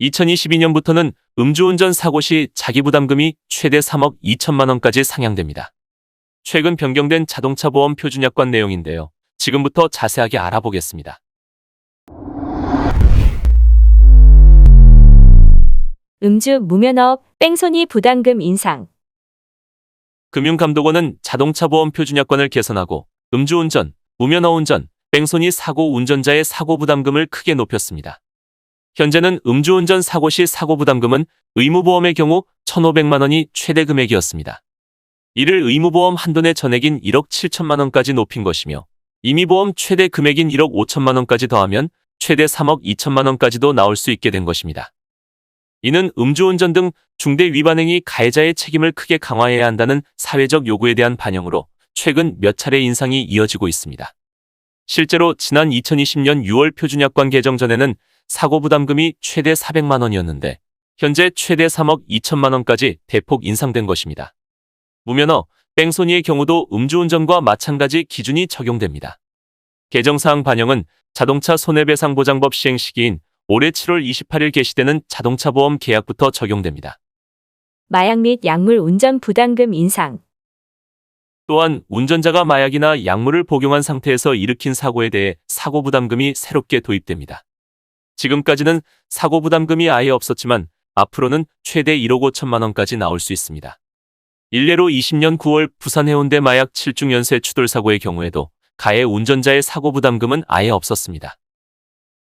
2022년부터는 음주운전 사고 시 자기 부담금이 최대 3억 2천만 원까지 상향됩니다. 최근 변경된 자동차 보험 표준약관 내용인데요. 지금부터 자세하게 알아보겠습니다. 음주 무면허 뺑소니 부담금 인상. 금융감독원은 자동차 보험 표준약관을 개선하고 음주운전, 무면허 운전, 뺑소니 사고 운전자의 사고 부담금을 크게 높였습니다. 현재는 음주운전 사고 시 사고 부담금은 의무보험의 경우 1,500만 원이 최대 금액이었습니다. 이를 의무보험 한도 내 전액인 1억 7천만 원까지 높인 것이며 임의보험 최대 금액인 1억 5천만 원까지 더하면 최대 3억 2천만 원까지도 나올 수 있게 된 것입니다. 이는 음주운전 등 중대 위반 행위 가해자의 책임을 크게 강화해야 한다는 사회적 요구에 대한 반영으로 최근 몇 차례 인상이 이어지고 있습니다. 실제로 지난 2020년 6월 표준약관 개정 전에는 사고 부담금이 최대 400만 원이었는데 현재 최대 3억 2천만 원까지 대폭 인상된 것입니다. 무면허, 뺑소니의 경우도 음주운전과 마찬가지 기준이 적용됩니다. 개정사항 반영은 자동차 손해배상보장법 시행 시기인 올해 7월 28일 개시되는 자동차 보험 계약부터 적용됩니다. 마약 및 약물 운전 부담금 인상. 또한 운전자가 마약이나 약물을 복용한 상태에서 일으킨 사고에 대해 사고 부담금이 새롭게 도입됩니다. 지금까지는 사고 부담금이 아예 없었지만 앞으로는 최대 1억 5천만 원까지 나올 수 있습니다. 일례로 20년 9월 부산 해운대 마약 7중 연쇄 추돌 사고의 경우에도 가해 운전자의 사고 부담금은 아예 없었습니다.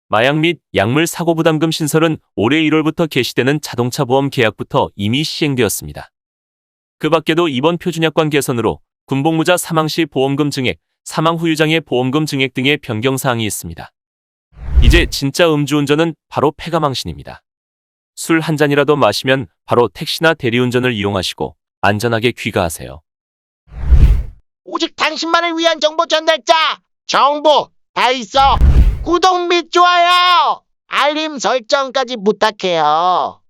마약 및 약물 사고 부담금 신설은 올해 1월부터 개시되는 자동차 보험 계약부터 이미 시행되었습니다. 그 밖에도 이번 표준약관 개선으로 군복무자 사망 시 보험금 증액, 사망 후유장애 보험금 증액 등의 변경 사항이 있습니다. 이제 진짜 음주운전은 바로 폐가망신입니다. 술 한 잔이라도 마시면 바로 택시나 대리운전을 이용하시고 안전하게 귀가하세요. 오직 당신만을 위한 정보 전달자 정보 다 있어 구독 및 좋아요 알림 설정까지 부탁해요.